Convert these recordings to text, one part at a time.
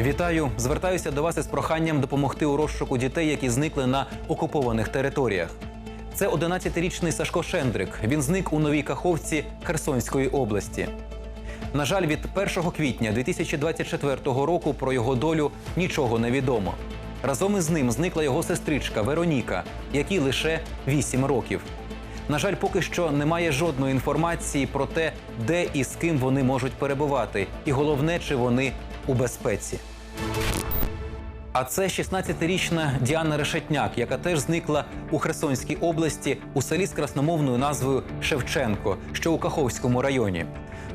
Вітаю! Звертаюся до вас із проханням допомогти у розшуку дітей, які зникли на окупованих територіях. Це 11-річний Сашко Шендрик. Він зник у Новій Каховці Херсонської області. На жаль, від 1 квітня 2024 року про його долю нічого не відомо. Разом із ним зникла його сестричка Вероніка, якій лише 8 років. На жаль, поки що немає жодної інформації про те, де і з ким вони можуть перебувати, і головне, чи вони у безпеці. А це 16-річна Діана Решетняк, яка теж зникла у Херсонській області у селі з красномовною назвою Шевченко, що у Каховському районі.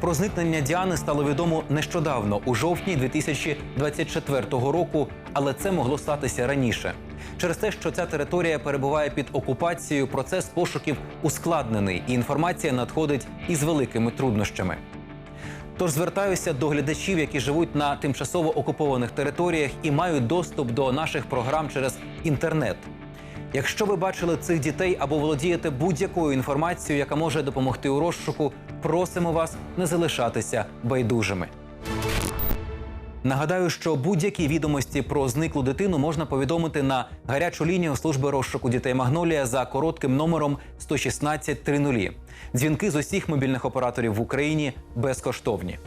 Про зникнення Діани стало відомо нещодавно, у жовтні 2024 року, але це могло статися раніше. Через те, що ця територія перебуває під окупацією, процес пошуків ускладнений, і інформація надходить із великими труднощами. Тож звертаюся до глядачів, які живуть на тимчасово окупованих територіях і мають доступ до наших програм через інтернет. Якщо ви бачили цих дітей або володієте будь-якою інформацією, яка може допомогти у розшуку, просимо вас не залишатися байдужими. Нагадаю, що будь-які відомості про зниклу дитину можна повідомити на гарячу лінію служби розшуку дітей Магнолія за коротким номером 116 30. Дзвінки з усіх мобільних операторів в Україні безкоштовні.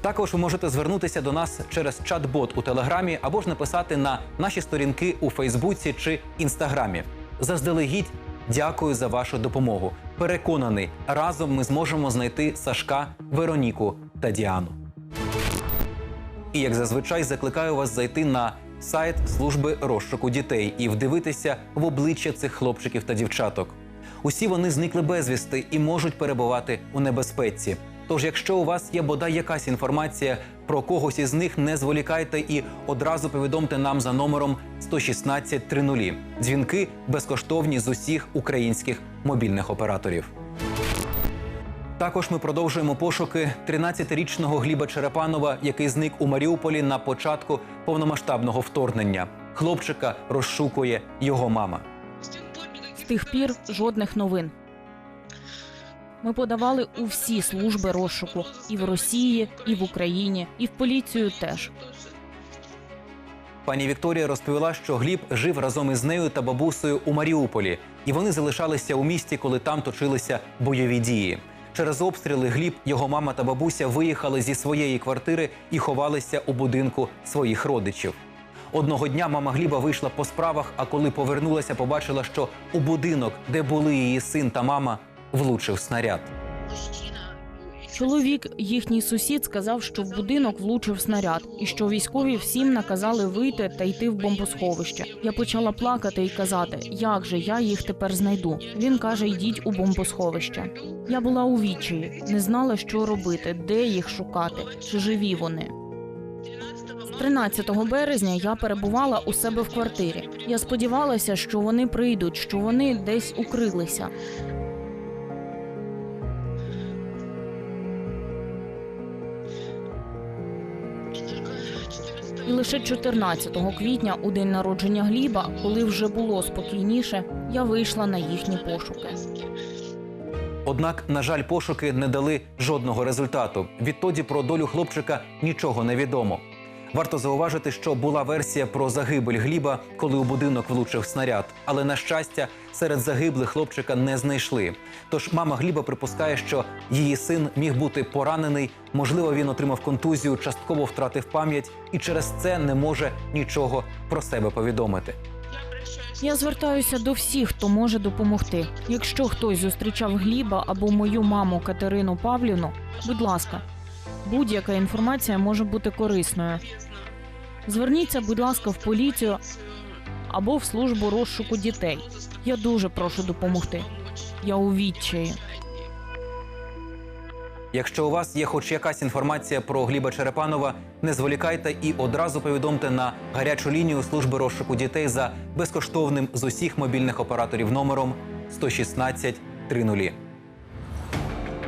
Також ви можете звернутися до нас через чат-бот у Телеграмі або ж написати на наші сторінки у Фейсбуці чи Інстаграмі. Заздалегідь дякую за вашу допомогу. Переконаний, разом ми зможемо знайти Сашка, Вероніку та Діану. І як зазвичай закликаю вас зайти на сайт служби розшуку дітей і вдивитися в обличчя цих хлопчиків та дівчаток. Усі вони зникли безвісти і можуть перебувати у небезпеці. Тож, якщо у вас є бодай якась інформація про когось із них, не зволікайте і одразу повідомте нам за номером 116 30. Дзвінки безкоштовні з усіх українських мобільних операторів. Також ми продовжуємо пошуки 13-річного Гліба Черепанова, який зник у Маріуполі на початку повномасштабного вторгнення. Хлопчика розшукує його мама. З тих пір жодних новин. Ми подавали у всі служби розшуку і в Росії, і в Україні, і в поліцію теж. Пані Вікторія розповіла, що Гліб жив разом із нею та бабусею у Маріуполі, і вони залишалися у місті, коли там точилися бойові дії. Через обстріли Гліб, його мама та бабуся виїхали зі своєї квартири і ховалися у будинку своїх родичів. Одного дня мама Гліба вийшла по справах, а коли повернулася, побачила, що у будинок, де були її син та мама, влучив снаряд. Чоловік, їхній сусід, сказав, що в будинок влучив снаряд, і що військові всім наказали вийти та йти в бомбосховище. Я почала плакати і казати, як же я їх тепер знайду. Він каже: йдіть у бомбосховище. Я була у відчаї, не знала, що робити, де їх шукати, чи живі вони. 13 березня я перебувала у себе в квартирі. Я сподівалася, що вони прийдуть, що вони десь укрилися. І лише 14 квітня, у день народження Гліба, коли вже було спокійніше, я вийшла на їхні пошуки. Однак, на жаль, пошуки не дали жодного результату. Відтоді про долю хлопчика нічого не відомо. Варто зауважити, що була версія про загибель Гліба, коли у будинок влучив снаряд. Але на щастя, серед загиблих хлопчика не знайшли. Тож мама Гліба припускає, що її син міг бути поранений. Можливо, він отримав контузію, частково втратив пам'ять і через це не може нічого про себе повідомити. Я звертаюся до всіх, хто може допомогти. Якщо хтось зустрічав Гліба або мою маму Катерину Павлівну, будь ласка, будь-яка інформація може бути корисною. Зверніться, будь ласка, в поліцію або в службу розшуку дітей. Я дуже прошу допомогти. Я у відчаї. Якщо у вас є хоч якась інформація про Гліба Черепанова, не зволікайте і одразу повідомте на гарячу лінію служби розшуку дітей за безкоштовним з усіх мобільних операторів номером 116 30.